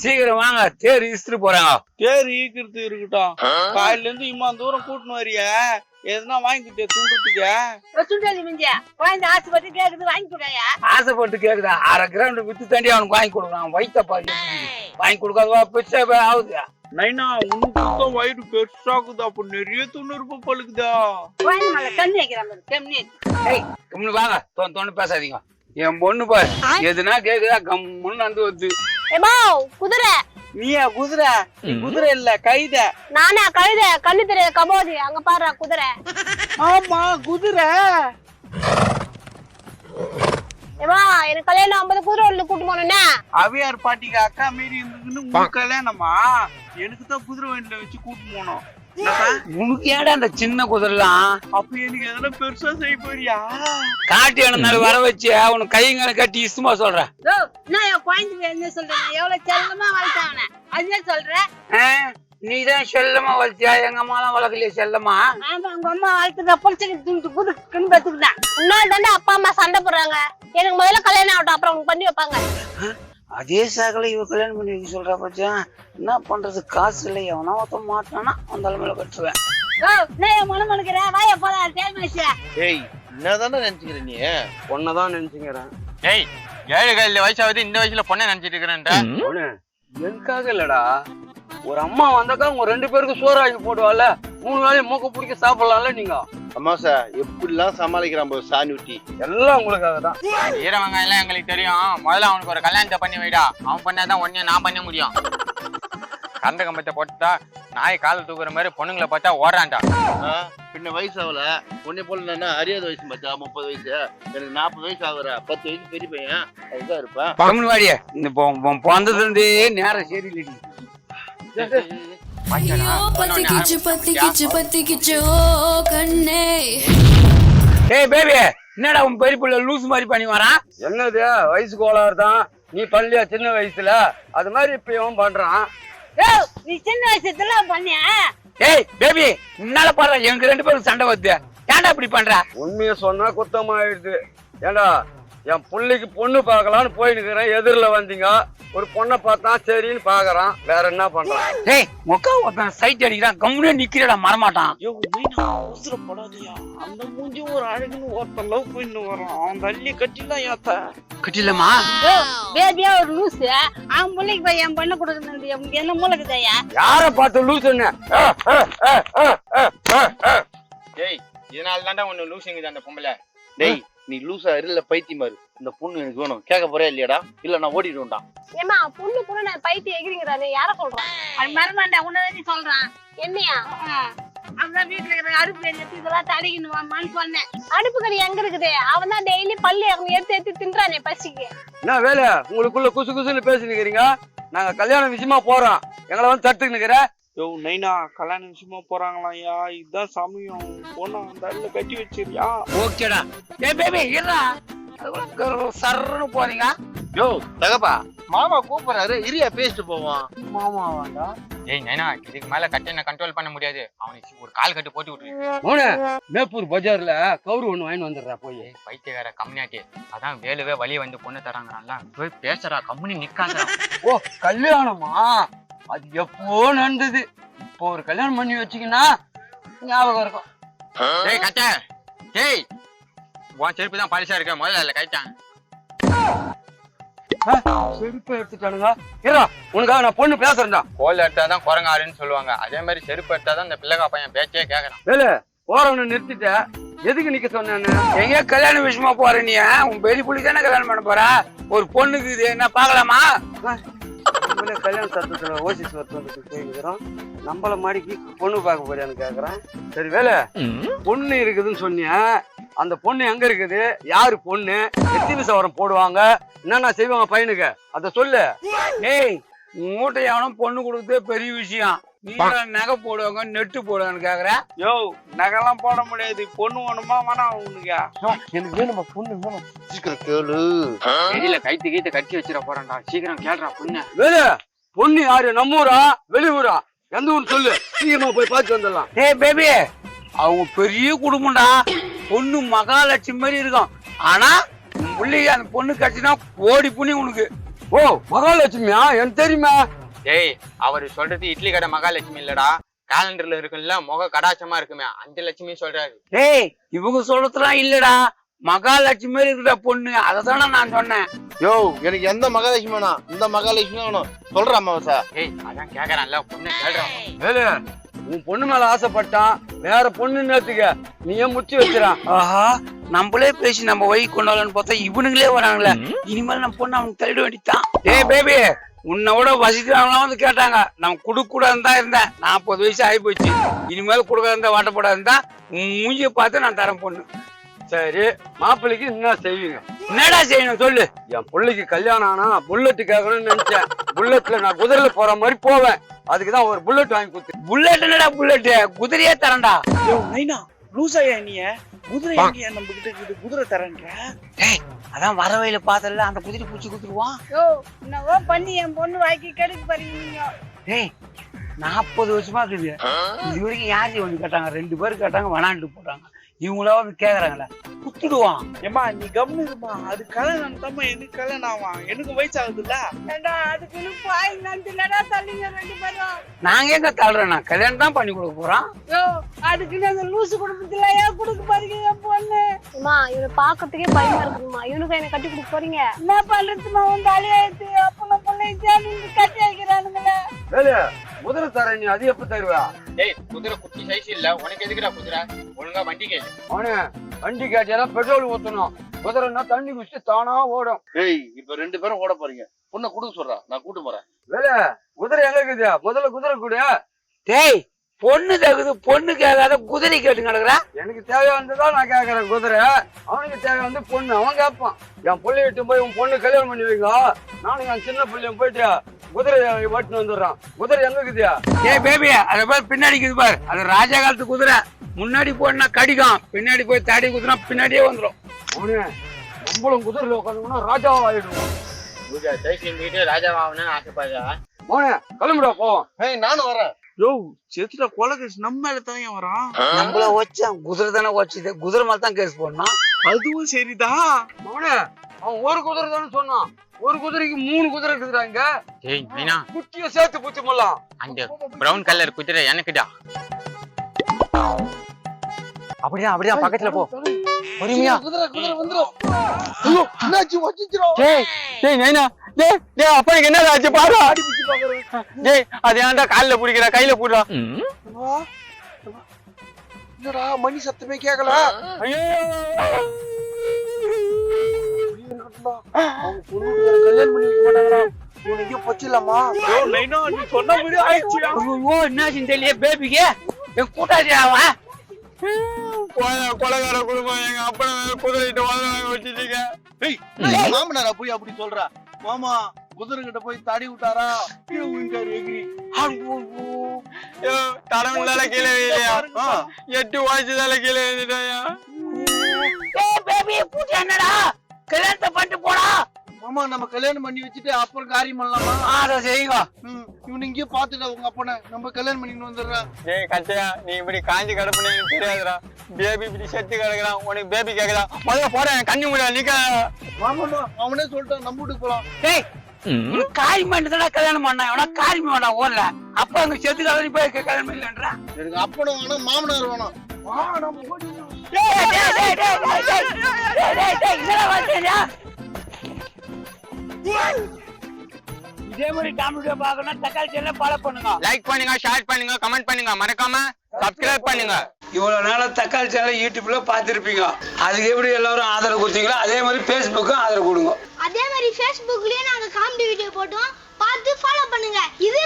சீக்கிரம் வாங்க தேர் இஸ்திரி போறாங்க. தேர் ஈக்கிறது இருக்கட்டும். காலையில இருந்து இம்மா தூரம் கூட்டின்னு வரிய. எதுனா வாங்கிக்கிட்டே துண்டுறதுக்கு சுண்டலி குழந்தை ஆசைப்பட்டு கேக்குது வாங்கி கொடுயா ஆசைப்பட்டு கேக்குதா? அரை கிரவுண்ட் வித்து தாண்டி அவனுக்கு வாங்கி கொடுக்குறான். வைத்த பாரு வாங்கி கொடுக்காதவா? பிச்சை போய் ஆகுது? நைனா உனக்கு வயிறு பெருசாகுது அப்ப நிறைய துண்ணு இருப்ப பழுக்குதா? வைக்கிறான் கம்முனு வாங்க. தோணு தோணு பேசாதீங்க. என் பொண்ணு பாரு. எதுனா கேக்குதா? கம்முன்னு வந்து வருது. ஏமா குதிரை. நீயா குதிரை? குதிரை இல்ல கைத. நானா கழுத கண்ணு கபோதி. அங்க பாரு குதிரை. ஆமா குதிரை. ஏமா எனக்கு கல்யாணம் ஐம்பது குதிரை உள்ள கூட்டு போனேன்னா அவியார் பாட்டிக்கு அக்கா மாரி இருந்துக்குன்னு உனக்கு கல்யாணமா? எனக்கு தான் குதிரை வண்டியில வச்சு கூட்டு போனோம்? உனக்கு ஏடா அந்த சின்ன குதிரலாம்? அப்ப எனக்கு எதனா பெருசா செய்ய போறியா? காட்டி வர வச்சு உனக்கு கைங்களை கட்டி இஷ்டமா சொல்றேன். குழந்தைக்கு என்ன சொல்றேன் நான் எவ்வளவு செல்லமா வளர்த்தேன் அவனை. அதுதான் சொல்றேன். நீ தான் செல்லமா வளர்த்தியா? எங்க அம்மாலாம் வளர்க்கலையே செல்லமா? ஆமா உங்க அம்மா வளர்த்துக்க புடிச்சுக்கு துண்டு குடுக்குன்னு பத்துக்கிட்டான் இன்னொரு தாண்டா அப்பா அம்மா சண்டை போடுறாங்க. எனக்கு முதல்ல கல்யாணம் ஆகட்டும் அப்புறம் உனக்கு பண்ணி வைப்பாங்க. அதே சாகல இவ கல்யாணம் பண்ணி வைக்க சொல்றா பச்சான் என்ன பண்றது? காசு இல்லை. எவனா ஒருத்த மாட்டானா அந்த ஆச்சு ஏய் என்னதானே நினைச்சுக்கிற நீ? பொண்ணதான் நினைச்சுங்கிறேன் ஏய் ஏழு கையில வயசாவது இந்த வயசுல பொண்ணை நினைச்சிட்டு இருக்கிறேன்டா. பொண்ணு எனக்காக இல்லடா? ஒரு அம்மா வந்தாக்கா உங்க ரெண்டு பேருக்கு சோறு ஆக்கி போடுவாள்ல. மூணு வேலையும் மூக்க பிடிக்க சாப்பிடலாம்ல நீங்க? அம்மாசா எப்படிலாம் சமாளிக்கிறான் பாரு சாணி ஊட்டி. எல்லாம் உங்களுக்காக தான். ஈர வெங்காயம் எல்லாம் எங்களுக்கு தெரியும். முதல்ல அவனுக்கு ஒரு கல்யாணத்தை பண்ணி வைடா. அவன் பண்ணாதான் ஒன்னே நான் பண்ண முடியும். கந்த கம்பத்தை போட்டுட்டா நாய் காலை தூக்குற மாதிரி பொண்ணுங்களை பார்த்தா ஓடுறான்டா. பின்ன வயசு ஆகல. உன்னை போல நான் அறியாத வயசு பார்த்தா முப்பது வயசு. எனக்கு நாற்பது வயசு ஆகுற. பத்து வயசு பெரிய பையன். அதுதான் இருப்பேன். தமிழ் வாடிய இந்த பிறந்ததுல இருந்தே நேரம் சரியில்லை பாத்தியாடா? பத்திக்கிச்சு பத்திக்கிச்சு பத்திக்கிச்சு கண்ணே. ஏய் பேபி என்னடா உன் பெரிய பிள்ளை லூஸ் மாதிரி பண்ணி வரான் என்னது வயசு கோளாறு தான். நீ பள்ளியா சின்ன வயசுல? அது மாதிரி இப்ப இவன் பண்றான். நீ சின்ன வயசுல பண்ணியா? ஏய் பேபி உன்னால பாரு எங்க ரெண்டு பேரும் சண்டை வருது. ஏன்டா இப்படி பண்ற? உண்மையை சொன்னா குத்தமாயிடுது. ஏண்டா என் பிள்ளைக்கு பொண்ணு பார்க்கலான்னு போயினுக்கிறேன் எதிரில் வந்தீங்க. ஒரு பொண்ணை பார்த்தா சரின்னு பாக்குறான் வேற என்ன பண்றான்? ஏய் முக்கா ஒருத்தன் சைட் அடிக்கிறான். கம்முனே நிக்கிறடா மறமாட்டான் ஐயோ அவசரப்படாதயா அந்த மூஞ்சி ஒரு அழகுன்னு ஒருத்தன் லவ் பண்ணிட்டு வரான் அவன் தள்ளி கட்டிலாம் ஏத்த கட்டிலமா பேபியா ஒரு லூசு அவன் பிள்ளைக்கு போய் என் பண்ண கொடுக்குறது உனக்கு என்ன மூலக்குதையா யார பார்த்து லூசுன்னு ஏய் இதனால தான்டா ஒண்ணு லூசிங்குது அந்த பொம்பளை. டேய் நீ லூசா இருல பைத்தியம் பாரு. இந்த பொண்ணு எனக்கு வேணும். கேட்க போறியா இல்லையாடா? இல்ல நான் ஓடிடுவேன்டா. ஏமா பொண்ணு கூட நான் பைத்தி எகிறீங்கிறானே யார சொல்றான்? அது மரமாண்டா உன்னதான் நீ சொல்றான். என்னையா? அவதான் வீட்டுல இருக்கிற அடுப்பு எடுத்து இதெல்லாம் தடிக்கணும் வாமான்னு சொன்னேன் அடுப்பு கறி எங்க இருக்குது? அவன் தான் டெய்லி பல்லு அவங்க எடுத்து எடுத்து தின்றானே பசிக்கு. என்ன வேலை? உங்களுக்குள்ள குசு குசுன்னு பேசினுக்கிறீங்க நாங்க கல்யாணம் விஷயமா போறோம். எங்களை வந்து தடுத்துக்கினுக்கிற யோ நைனா கல்யாண விஷயமா போறாங்களாயா இதுதான் சமயம். பொண்ணு அந்த அள்ள கட்டி வச்சிருயா ஓகேடா. ஏய் பேபி இருடா. சர்ன்னு போறீங்க. யோ தகப்பா மாமா கூப்பிடுறாரு. இரியா பேசிட்டு போவோம். மாமா வாண்டா ஏய் நைனா இதுக்கு மேல கட்டை கண்ட்ரோல் பண்ண முடியாது. அவனுக்கு ஒரு கால் கட்டு போட்டு விட்டுரு. மோனே மேப்பூர் பஜார்ல கவுரு ஒண்ணு வாங்கிட்டு வந்துடுறா போய். ஏய், பைத்தியக்கார கம்மியாட்டி. அதான் வேலுவே வழி வந்து பொண்ணு தராங்கறான்ல. போய் பேசுறா கம்முனி நிக்காதடா. ஓ கல்யாணமா? அது எப்போ நடந்தது? இப்போ ஒரு கல்யாணம் பண்ணி வச்சீங்கன்னா ஞாபகம் இருக்கும். டேய் கட்ட. டேய் உன் செருப்பு தான் பரிசா இருக்க. முதல்ல கைட்டான் செருப்பு எடுத்துட்டானுங்க. இருடா உனக்காக நான் பொண்ணு பேசுறேன்டா. கோல் எடுத்தாதான் குரங்காருன்னு சொல்லுவாங்க. அதே மாதிரி செருப்பு எடுத்தாதான் இந்த பிள்ளைகா பையன் பேச்சே கேக்குறான். வேலு போறவனை நிறுத்திட்ட. எதுக்கு நிக்க சொன்னேன்னு எங்க கல்யாண விஷயமா போற நீ உன் பெரிய புள்ளி தானே கல்யாணம் பண்ண போற? ஒரு பொண்ணுக்கு இது என்ன பாக்கலாமா கல்யாண சத்தத்துல ஓசிஸ் வந்து போயிருக்கிறோம் நம்மள மாடிக்கு பொண்ணு பார்க்க போறியான்னு கேக்குறேன். சரி வேலை பொண்ணு இருக்குதுன்னு சொன்னியா? அந்த பொண்ணு எங்க இருக்குது? யாரு பொண்ணு? எத்தனை சவரம் போடுவாங்க? என்னென்ன செய்வாங்க பையனுக்கு? அத சொல்லு. ஏய் மூட்டை எவனும் பொண்ணு கொடுத்தே பெரிய விஷயம். நீ நகை போடுவாங்க நெட்டு போடுவான்னு கேக்குற? யோ நகைலாம் போட முடியாது. பொண்ணு வேணுமா வேணாம் உனக்கு. எனக்கு வேணுமா பொண்ணு வேணும்? சீக்கிரம் கேளு. வெளியில கைத்து கீத்து கட்டி வச்சிட போறான்டா. சீக்கிரம் கேளுடா பொண்ணு. வேலு பொண்ணு யாரு? நம்ம ஊரா? வெளியூரா எந்த ஊர் சொல்லு. சீக்கிரமா போய் பார்த்து வந்துடலாம். ஏய் பேபி அவங்க பெரிய குடும்பம்டா. பொண்ணு மகாலட்சுமி மாதிரி இருக்கும். ஆனா பிள்ளைக்கு அந்த பொண்ணு கட்சினா கோடி புண்ணி உனக்கு. ஓ மகாலட்சுமியா? எனக்கு தெரியுமா? டேய் அவர் சொல்றது இட்லி கடை மகாலட்சுமி இல்லடா. காலண்டர்ல இருக்குல்ல முக கடாச்சமா இருக்குமே. அந்த லட்சுமி சொல்றாரு. டேய் இவங்க சொல்றதுலாம் இல்லடா. மகாலட்சுமி இருக்கிற பொண்ணு அததானே நான் சொன்னேன். யோ எனக்கு எந்த மகாலட்சுமி வேணாம்? இந்த மகாலட்சுமி வேணும். சொல்றா அமாவாசா டேய் அதான் கேக்குறான்ல பொண்ணு கேள்றான் வேலு உன் பொண்ணு மேல ஆசைப்பட்டான் வேற பொண்ணு நேத்துக்க நீ ஏன் முச்சு வச்சிடான் ஆஹா நம்மளே பேசி நம்ம வை கொண்டாடலாம்னு பார்த்தா இவனுங்களே வராங்களே. இனிமேல் நம்ம பொண்ணு அவனுக்கு தள்ளிட வேண்டித்தான் ஏய் பேபி உன்னை விட வசிக்கிறவங்களாம் வந்து கேட்டாங்க. நான் கொடுக்க கூடாதுன்னு தான் இருந்தேன். நாற்பது வயசு ஆகி போச்சு இனிமேல் கொடுக்காத இருந்தா வாட்டப்படாது இருந்தா மூஞ்சியை பார்த்து நான் தரேன் பொண்ணு. சரி மாப்பிள்ளைக்கு என்ன செய்வீங்க? என்னடா செய்யணும் சொல்லு. என் பிள்ளைக்கு கல்யாணம் ஆனா புல்லட்டு கேட்கணும்னு நினைச்சேன். புல்லட்ல நான் குதிரையில போற மாதிரி போவேன். அதுக்கு தான் ஒரு புல்லட் வாங்கி கொடுத்து புல்லட் என்னடா புல்லட் குதிரையே தரேன்டா. நைனா. லூசாயா நீ குதிரை எங்கயா நம்ம கிட்ட இருக்குது. குதிரை தரேன்ற. டேய் அதான் வர வழியில பார்த்தல அந்த குதிரை பூச்சி குத்துருவான் யோ என்னவோ பண்ணி என் பொண்ணு வாக்கி கெடுக்க பாருங்க டேய் நாற்பது வருஷமா இருக்குது இது. வரைக்கும் யார் ஒண்ணு கேட்டாங்க? ரெண்டு பேர் கேட்டாங்க வேணான்ட்டு போட்டாங்க. இவங்களா வந்து கேக்குறாங்களே குத்துடுவான் ஏமா நீ கம்னு இருமா அது கல்யாணம் தாம்மா எனக்கு கல்யாணம் ஆவான் எனக்கு வயசு ஆகுதுல்ல ஏண்டா அதுக்குன்னு பாய் நந்திலடா தள்ளிங்க ரெண்டு பேரும். நாங்க எங்க தள்ளுறேன் கல்யாணம் தான் பண்ணி கொடுக்க போறோம். யோ அதுக்குன்னு அந்த லூசு குடும்பத்துல ஏன் கொடுக்க பாருங்க என் பொண்ணு? அம்மா இவனை பாக்கிறதுக்கே பயமா இருக்குமா இவனுக்கு என்ன கட்டி கொடுக்க போறீங்க. என்ன பண்றதுமா உன் தலையாயிட்டு அப்பன பிள்ளை சேர்ந்து கட்டி வைக்கிறானுங்களே. குதிரை தரேன் நீ அது எப்ப தருவா? டேய் குதிரை குட்டி சைஸ் இல்ல. உனக்கு எதுக்குடா குதிரை? ஒழுங்கா வண்டி கேளு அவனு வண்டி கேட்டா பெட்ரோல் ஊத்தணும். குதிரைன்னா தண்ணி குடிச்சு தானா ஓடும். ஏய் இப்ப ரெண்டு பேரும் ஓட போறீங்க. பொண்ணை கொடுக்க சொல்றா. நான் கூட்டு போறேன். வேல குதிரை எங்க இருக்குது? முதல்ல குதிரை கூட. டேய் பொண்ணு கேக்குது. பொண்ணு கேட்காத குதிரை கேட்டு கிடக்குற எனக்கு தேவையானதுதான் நான் கேக்குறேன் குதிரை. அவனுக்கு தேவையானது பொண்ணு. அவன் கேட்பான். என் பிள்ளைய இட்டு போய் உன் பொண்ணு கல்யாணம் பண்ணி வைங்க நானும் என் சின்ன பிள்ளையும் போயிட்டு குதிரை ஓட்டுன்னு வந்துடுறான். குதிரை எங்க இருக்குதியா ஏய் பேபி அதை பாரு பின்னாடி இருக்குது பாரு. அது ராஜா காலத்து குதிரை. முன்னாடி போனா கடிக்கும் பின்னாடி போய் தாடி குதிரை பின்னாடியே வந்துடும் அவனு நம்மளும் குதிரையில உட்காந்தோம்னா ராஜாவா ஆயிடுவோம். பூஜா சைஸ் இருந்துகிட்டு ராஜா ஆகணும்னு ஆசைப்படுறா. அவனு கிளம்பிடா போவோம் ஏய் நானும் வரேன். யோ செத்துல கொலை கேஸ் நம்ம மேல தான் வரான்? நம்மள வச்சான் குதிரை தானே வச்சுது. குதிரை மேல தான் கேஸ் போடணும். அதுவும் சரிதா? அவனே அவன் ஒரு குதிரை தானே சொன்னான். ஒரு குதிரைக்கு மூணு குதிரை இருக்குதுறாங்க டேய் மைனா. குட்டிய சேர்த்து புத்தி முல்லாம் அந்த பிரவுன் கலர் குதிரை எனக்குடா. அப்படிதான் அப்படிதான் பக்கத்துல போ. பொறுமையா. குதிரை குதிரை வந்துரும் ஐயோ என்னாச்சு வச்சிச்சிரும் டேய் டேய் நைனா டேய் டேய் அப்பனுக்கு என்ன ஆச்சு பாரு. டேய் அது ஏன்டா கால்ல புடிக்கிற கையில புடுறா என்னடா? மணி சத்தமே கேட்கல ஐயோ. அவங்க பொண்ணு கல்யாணம் பண்ணி வைக்க மாட்டாங்களா உனக்கு பச்சிடலாமா? யோ நைனா நீ சொன்ன மாதிரி ஆயிடுச்சு ஐயோ என்னாச்சுன்னு தெரியல பேபிக்கு என் கூட்டாளி அவன் கொலகார குடும்பம் எங்க அப்பனை மேல குதிரைட்டு வாங்க வச்சுட்டீங்க மாமனாரா போய் அப்படி சொல்றா? மாமா குதிரை கிட்ட போய் தடி விட்டாரா? தடவுனால கீழே இல்லையா எட்டு வாய்ச்சதால கீழே பூட்டி என்னடா? கல்யாணத்தை பண்ணிட்டு அம்மா நம்ம கல்யாணம் பண்ணி வச்சுட்டு அப்புறம் காரியம் பண்ணலாமா அதை செய்வா இவனு இங்கேயே பாத்துட்டா உங்க அப்பனை நம்ம கல்யாணம் பண்ணிட்டு வந்துடுறான் டேய் கச்சையா நீ இப்படி காஞ்சி கடப்புனீங்கன்னு தெரியாதுடா பேபி இப்படி செத்து கிடக்குறான் உனக்கு பேபி கேக்குதா முதல்ல போறேன் கண்ணு முடியல நிக்க மாமாமா அவனே சொல்லிட்டான் நம்ம வீட்டுக்கு போலாம் டேய் காரியம் பண்ணிட்டு கல்யாணம் பண்ணா அவனா காரியம் வேணாம் ஓடல அப்ப அங்க செத்து கலரி போய் கல்யாணம் பண்ணலன்றான் எனக்கு அப்பனும் மாமனார் இதே மாதிரி டாமிடியோ பார்க்கணும் தக்காளி சேனல் ஃபாலோ பண்ணுங்க. லைக் பண்ணுங்க ஷேர் பண்ணுங்க கமெண்ட் பண்ணுங்க. மறக்காம சப்ஸ்கிரைப் பண்ணுங்க. இவ்வளவு நாளா தக்காளி சேனல் யூடியூப்ல பார்த்திருப்பீங்க. அதுக்கு எப்படி எல்லாரும் ஆதரவு கொடுத்தீங்களோ அதே மாதிரி ஃபேஸ்புக்கும் ஆதரவு கொடுங்க. அதே மாதிரி ஃபேஸ்புக்லயும் நாங்க காமெடி வீடியோ போட்டோம். பார்த்து ஃபாலோ பண்ணுங்க. இது